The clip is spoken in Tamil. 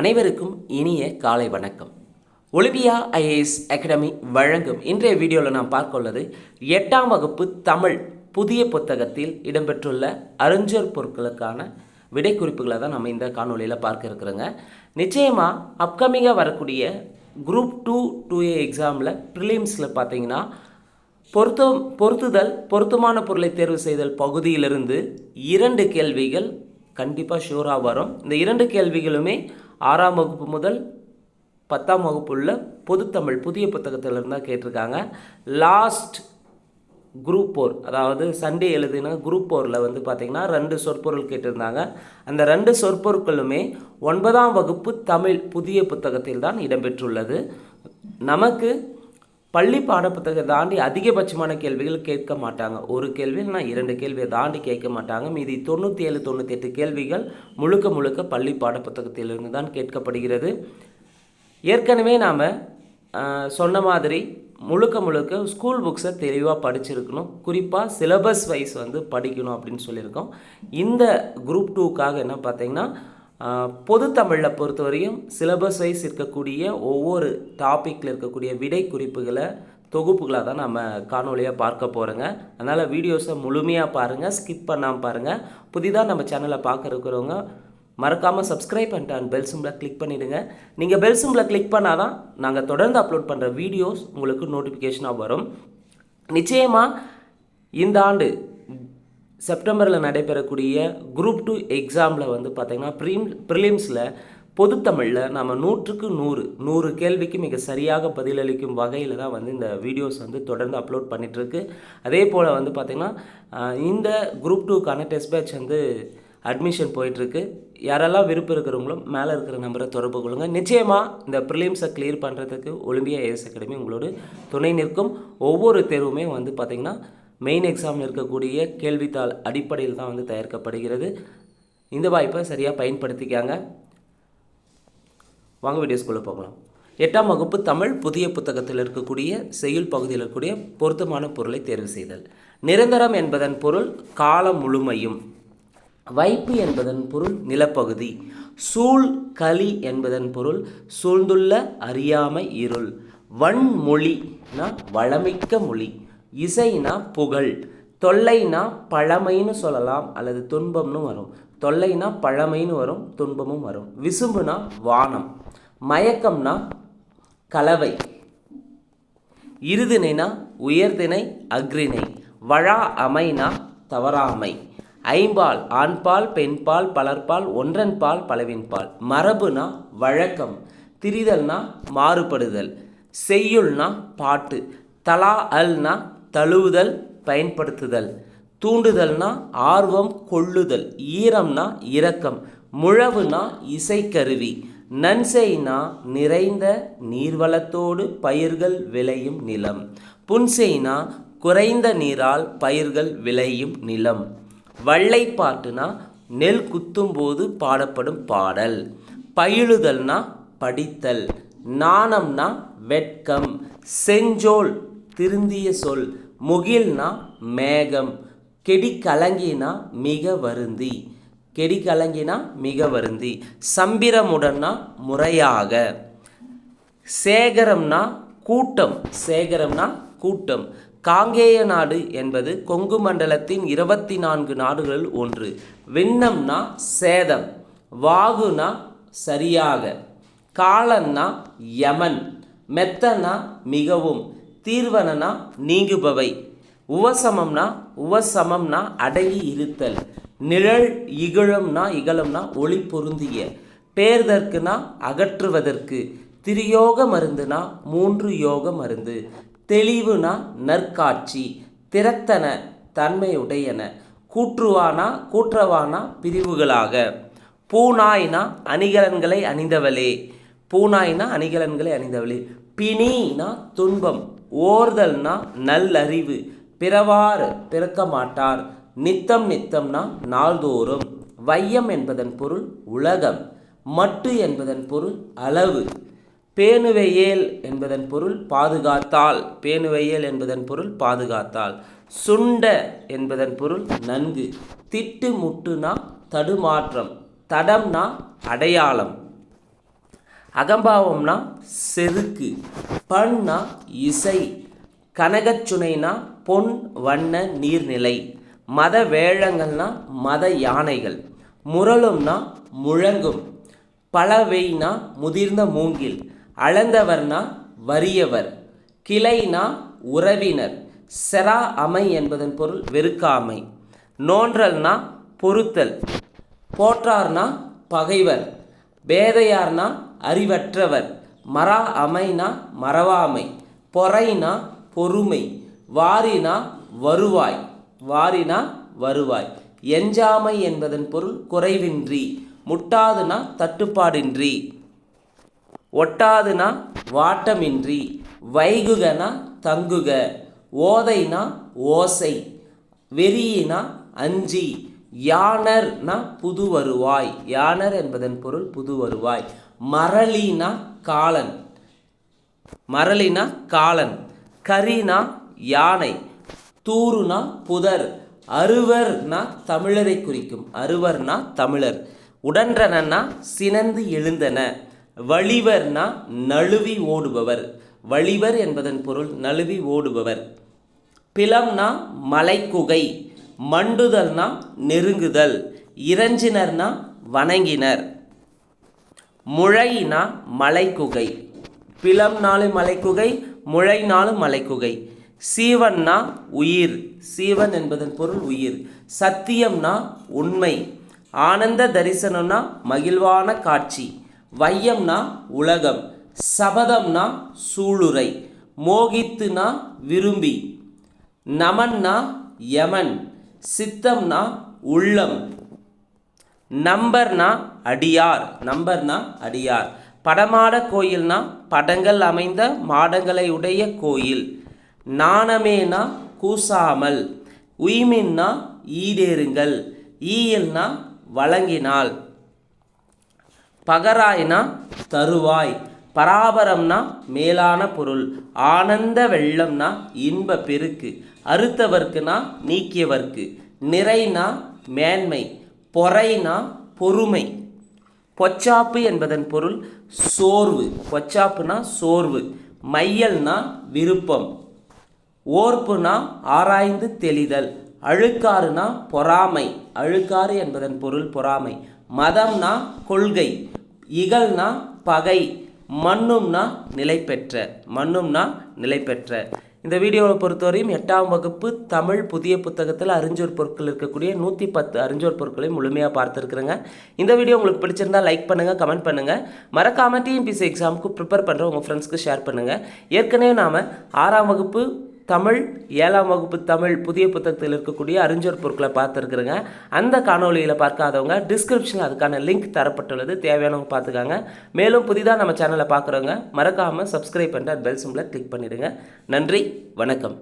அனைவருக்கும் இனிய காலை வணக்கம். ஒலிம்பியா ஐஏஎஸ் அகாடமி வழங்கும் இன்றைய வீடியோவில் நாம் பார்க்க உள்ளது எட்டாம் வகுப்பு தமிழ் புதிய புத்தகத்தில் இடம்பெற்றுள்ள அறிஞர் பொருட்களுக்கான விடை குறிப்புகளை தான் நம்ம இந்த காணொளியில் பார்க்க இருக்கிறோங்க. நிச்சயமாக அப்கமிங்காக வரக்கூடிய குரூப் டூ டூ ஏ எக்ஸாமில் ப்ரிலிம்ஸில் பார்த்தீங்கன்னா பொருத்தம் பொருத்துதல் பொருத்தமான பொருளை தேர்வு செய்தல் பகுதியிலிருந்து இரண்டு கேள்விகள் கண்டிப்பாக ஷூராக வரும். இந்த இரண்டு கேள்விகளுமே ஆறாம் வகுப்பு முதல் பத்தாம் வகுப்புள்ள பொதுத்தமிழ் புதிய புத்தகத்திலிருந்து தான் கேட்டிருக்காங்க. லாஸ்ட் குரூப் போர் அதாவது சண்டே எழுதின குரூப் போரில் வந்து பார்த்திங்கன்னா ரெண்டு சொற்பொருள் கேட்டிருந்தாங்க. அந்த ரெண்டு சொற்பொருட்களுமே ஒன்பதாம் வகுப்பு தமிழ் புதிய புத்தகத்தில் தான் இடம்பெற்றுள்ளது. நமக்கு பள்ளி பாடப்புத்தகத்தை தாண்டி அதிகபட்சமான கேள்விகள் கேட்க மாட்டாங்க. ஒரு கேள்வி இல்லைனா இரண்டு கேள்வியை தாண்டி கேட்க மாட்டாங்க. மீதி தொண்ணூற்றி ஏழு தொண்ணூற்றி எட்டு கேள்விகள் முழுக்க முழுக்க பள்ளி பாடப்புத்தகத்திலிருந்து தான் கேட்கப்படுகிறது. ஏற்கனவே நாம் சொன்ன மாதிரி முழுக்க முழுக்க ஸ்கூல் புக்ஸை தெளிவாக படிச்சிருக்கணும். குறிப்பாக சிலபஸ் வைஸ் வந்து படிக்கணும் அப்படின்னு சொல்லியிருக்கோம். இந்த குரூப் டூக்காக என்ன பார்த்தீங்கன்னா பொது தமிழில் பொறுத்தவரையும் சிலபஸ் வைஸ் இருக்கக்கூடிய ஒவ்வொரு டாப்பிக்கில் இருக்கக்கூடிய விடை குறிப்புகளை தொகுப்புகளாக தான் நம்ம காணொலியாக பார்க்க போகிறோங்க அதனால் வீடியோஸை முழுமையாக பாருங்கள் ஸ்கிப் பண்ணாமல் பாருங்கள் புதிதாக நம்ம சேனலை பார்க்க இருக்கிறவங்க மறக்காமல் சப்ஸ்கிரைப் பண்ணிட்டு அண்ட் பெல் சிம்பில் கிளிக் பண்ணிவிடுங்க நீங்கள் பெல் சிம்பில் கிளிக் பண்ணால் தான் நாங்கள் தொடர்ந்து அப்லோட் பண்ணுற வீடியோஸ் உங்களுக்கு நோட்டிஃபிகேஷனாக வரும். நிச்சயமாக இந்த ஆண்டு செப்டம்பரில் நடைபெறக்கூடிய குரூப் டூ எக்ஸாமில் வந்து பார்த்திங்கன்னா ப்ரீம் ப்ரிலிம்ஸில் பொதுத்தமிழில் நம்ம நூற்றுக்கு நூறு நூறு கேள்விக்கு மிக சரியாக பதிலளிக்கும் வகையில் தான் வந்து இந்த வீடியோஸ் வந்து தொடர்ந்து அப்லோட் பண்ணிகிட்ருக்கு அதே போல் வந்து பார்த்திங்கன்னா இந்த குரூப் டூக்கான டெஸ்ட் பேட்ச் வந்து அட்மிஷன் போயிட்டுருக்கு. யாரெல்லாம் விருப்பம் இருக்கிறவங்களும் மேலே இருக்கிற நம்பரை தொடர்பு கொள்ளுங்க. நிச்சயமாக இந்த ப்ரிலிம்ஸை கிளியர் பண்ணுறதுக்கு ஒலிம்பியா ஏஎஸ் அகாடமி உங்களோட துணை நிற்கும். ஒவ்வொரு தேர்வுமே வந்து பார்த்திங்கன்னா மெயின் எக்ஸாமில் இருக்கக்கூடிய கேள்வித்தாள் அடிப்படையில் தான் வந்து தயாரிக்கப்படுகிறது. இந்த வாய்ப்பை சரியாக பயன்படுத்திக்காங்க. வாங்க வீடியோஸ்குள்ளே போகலாம். எட்டாம் வகுப்பு தமிழ் புதிய புத்தகத்தில் இருக்கக்கூடிய செய்யுள் பகுதியில் இருக்கக்கூடிய பொருத்தமான பொருளை தேர்வு செய்தல். நிரந்தரம் என்பதன் பொருள் காலம் முழுமையும். வைப்பு என்பதன் பொருள் நிலப்பகுதி. சூழ் களி என்பதன் பொருள் சூழ்ந்துள்ள அறியாமை இருள். வன்மொழினா வளமிக்க மொழி. இசைனா புகழ் தொல்லைனா பழமைன்னு சொல்லலாம் அல்லது துன்பம்னு வரும். தொல்லைனா பழமைன்னு வரும் துன்பமும் வரும். விசும்புனா வானம் மயக்கம்னா கலவை இருதினைனா உயர்தினை அக்ரிணை வழா அமைனா தவறாமை ஐம்பால் ஆண்பால் பெண்பால் பலர்பால் ஒன்றன்பால் பலவின்பால். மரபுனா வழக்கம் திரிதல்னா மாறுபடுதல் செய்யுள்னா பாட்டு தலா அல்னா தழுவுதல் பயன்படுத்துதல். தூண்டுதல்னா ஆர்வம் கொள்ளுதல். ஈரம்னா இரக்கம். முழவுனா இசைக்கருவி. நன்செய்னா நிறைந்த நீர்வளத்தோடு பயிர்கள் விளையும் நிலம். புன்செய்னா குறைந்த நீரால் பயிர்கள் விளையும் நிலம். வள்ளைப்பாட்டுனா நெல் குத்தும்போது பாடப்படும் பாடல். பயிலுதல்னா படித்தல். நாணம்னா வெட்கம். செஞ்சோல் திருந்திய சொல் முகில்னா மேகம் கெடி கலங்கினா மிக வருந்தி கெடி கலங்கினா மிக வருந்தி சம்பிரமுடன்னா முறையாக சேகரம்னா கூட்டம் சேகரம்னா கூட்டம் காங்கேய நாடு என்பது கொங்கு மண்டலத்தின் இருபத்தி நான்கு நாடுகளில் ஒன்று விண்ணம்னா சேதம் வாகுனா சரியாக காலன்னா யமன் மெத்தனா மிகவும் தீர்வனனா நீங்குபவை. உவசமம்னா உவசமம்னா அடங்கி இருத்தல். நிழல் இகழம்னா இகழம்னா ஒளி பொருந்திய. பேர்தற்குனா அகற்றுவதற்கு. திரியோக மருந்துனா மூன்று யோக மருந்து. தெளிவுனா நற்காட்சி. திறத்தன தன்மையுடையன. கூற்றுவானா கூற்றவானா பிரிவுகளாக. பூனாய்னா அணிகலன்களை அணிந்தவளே. பூனாய்னா அணிகலன்களை அணிந்தவளே. பிணினா துன்பம். ஓர்தல்னா நல்லறிவு. பிறவாறு பிறக்க மாட்டார் நித்தம் நித்தம்னா நாள்தோறும். வையம் என்பதன் பொருள் உலகம். மட்டு என்பதன் பொருள் அளவு. பேணுவையேல் என்பதன் பொருள் பாதுகாத்தால். பேணுவையேல் என்பதன் பொருள் பாதுகாத்தால். சுண்ட என்பதன் பொருள் நன்கு. திட்டு முட்டுனா தடுமாற்றம். தடம்னா அடையாளம். அகம்பாவம்னா செருக்கு பண்னா இசை கனகச்சுனைனா பொன் வண்ண நீர்நிலை மத வேழங்கள்னா மத யானைகள் முரளும்னா முழங்கும் பலவைனா முதிர்ந்த மூங்கில் அளந்தவர்னா வறியவர் கிளைனா உறவினர் செரா அமை என்பதன் பொருள் வெறுக்காமை நோன்றல்னா பொறுத்தல் போற்றார்னா பகைவர் பேதையார்னா அறிவற்றவர் மரா அமைனா மறவாமை பொறைனா பொறுமை வாரினா வருவாய் வாரினா வருவாய். எஞ்சாமை என்பதன் பொருள் குறைவின்றி முட்டாதுனா தட்டுப்பாடின்றி ஒட்டாதுனா வாட்டமின்றி வைகுகனா தங்குக ஓதைனா ஓசை வெறியினா அஞ்சி. யானர்னா புது வருவாய் யானர் என்பதன் பொருள் புது வருவாய் மரளினா காலன். மரளினா காலன். கரினா யானை. தூருனா புதர். அருவர்னா தமிழரை குறிக்கும். அருவர்னா தமிழர். உடன்றனா சினந்து எழுந்தன. வழிவர்னா நழுவி ஓடுபவர். வழிவர் என்பதன் பொருள் நழுவி ஓடுபவர். பிளம்னா மலைக்குகை. மண்டுதல்னா நெருங்குதல் இறைஞ்சினர்னா வணங்கினர். முழையினா மலைக்குகை பிளம் நாலு மலைக்குகை முழை நாலு மலைக்குகை. சீவன்னா உயிர் சீவன் என்பதன் பொருள் உயிர். சத்தியம்னா உண்மை. ஆனந்த தரிசனம்னா மகிழ்வான காட்சி. வையம்னா உலகம். சபதம்னா சூளுரை. மோகித்துனா விரும்பி. நமன்னா யமன். சித்தம்னா உள்ளம். நம்பர்னா அடியார். நம்பர்னா அடியார். படமாட கோயில்னா படங்கள் அமைந்த மாடங்களை உடைய கோயில். நாணமேனா கூசாமல். உய்மின்னா ஈடேறுங்கள். ஈயல்னா வழங்கினால். பகராய்னா தருவாய். பராபரம்னா மேலான பொருள் ஆனந்த வெள்ளம்னா இன்ப பெருக்கு அறுத்தவர்க்குனா நீக்கியவர்க்கு நிறைனா மேன்மை பொறைனா பொறுமை. பொச்சாப்பு என்பதன் பொருள் சோர்வு. பொச்சாப்புனா சோர்வு. மையல்னா விருப்பம். ஓர்ப்புனா ஆராய்ந்து தெளிதல். அழுக்காறுனா பொறாமை. அழுக்காறு என்பதன் பொருள் பொறாமை. மதம்னா கொள்கை. இகழ்னா பகை. மண்ணும்னா நிலை பெற்ற மண்ணும்னா நிலை பெற்ற. இந்த வீடியோவை பொறுத்தவரையும் எட்டாம் வகுப்பு தமிழ் புதிய புத்தகத்தில் அறிஞ்சோர் பொருட்கள் இருக்கக்கூடிய நூற்றி பத்து அறிஞ்சோர் பொருட்களையும் முழுமையாக பார்த்துருக்குறேங்க. இந்த வீடியோ உங்களுக்கு பிடிச்சிருந்தா லைக் பண்ணுங்கள் கமெண்ட் பண்ணுங்கள் மறக்காமல் டிஎன்பிசி எக்ஸாமுக்கு ப்ரிப்பேர் பண்ணுற உங்கள் ஃப்ரெண்ட்ஸ்க்கு ஷேர் பண்ணுங்கள் ஏற்கனவே நாம் ஆறாம் வகுப்பு தமிழ் ஏழாம் வகுப்பு தமிழ் புதிய புத்தகத்தில் இருக்கக்கூடிய அறிஞர் பொருட்களை பார்த்துருக்குறேங்க. அந்த காணொலியில் பார்க்காதவங்க டிஸ்கிரிப்ஷனில் அதுக்கான லிங்க் தரப்பட்டுள்ளது. தேவையானவங்க பார்த்துக்காங்க. மேலும் புதிதாக நம்ம சேனலை பார்க்குறவங்க மறக்காமல் சப்ஸ்கிரைப் பண்ணுற பெல் சிம்பிளை கிளிக் பண்ணிடுங்க. நன்றி வணக்கம்.